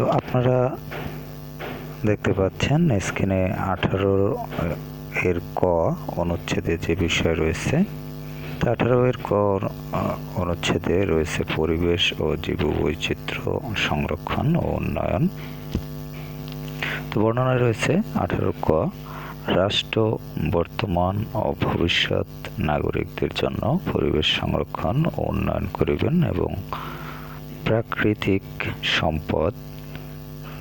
তো আপনারা দেখতে পাচ্ছেন, স্ক্রিনে আঠারো এর ক অনুচ্ছেদে যে বিষয় রয়েছে, তো আঠারো এর ক অনুচ্ছেদে রয়েছে পরিবেশ ও জীববৈচিত্র্য সংরক্ষণ ও উন্নয়ন। তো বর্ণনায় রয়েছে আঠারো ক, রাষ্ট্র, বর্তমান ও ভবিষ্যৎ নাগরিকদের জন্য পরিবেশ সংরক্ষণ ও উন্নয়ন করিবেন এবং প্রাকৃতিক সম্পদ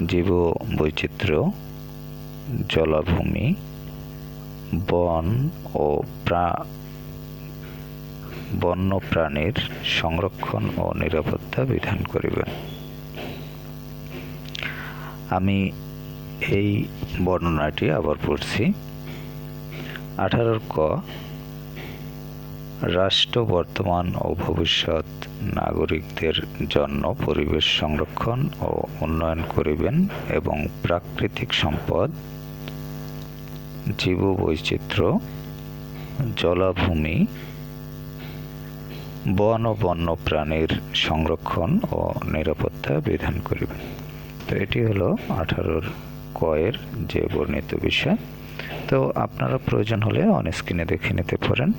জীব বৈচিত্র্য, জলাভূমি, বন ও প্রা, বন্যপ্রাণীর সংরক্ষণ ও নিরাপত্তা বিধান করিবেন। আমি এই বর্ণনাটি আবার পড়ছি। আঠারোর ক রাষ্ট্র, বর্তমান ও ভবিষ্যৎ নাগরিকদের জন্য পরিবেশ সংরক্ষণ ও উন্নয়ন করিবেন এবং প্রাকৃতিক সম্পদ, জীববৈচিত্র্য, জলাভূমি, বন ও বন্য প্রাণীর সংরক্ষণ ও নিরাপত্তা বিধান করিবেন। তো এটি হলো আঠারোর কয়ের যে বর্ণিত বিষয়। তো আপনারা প্রয়োজন হলে অন স্ক্রিনে দেখে নিতে পারেন।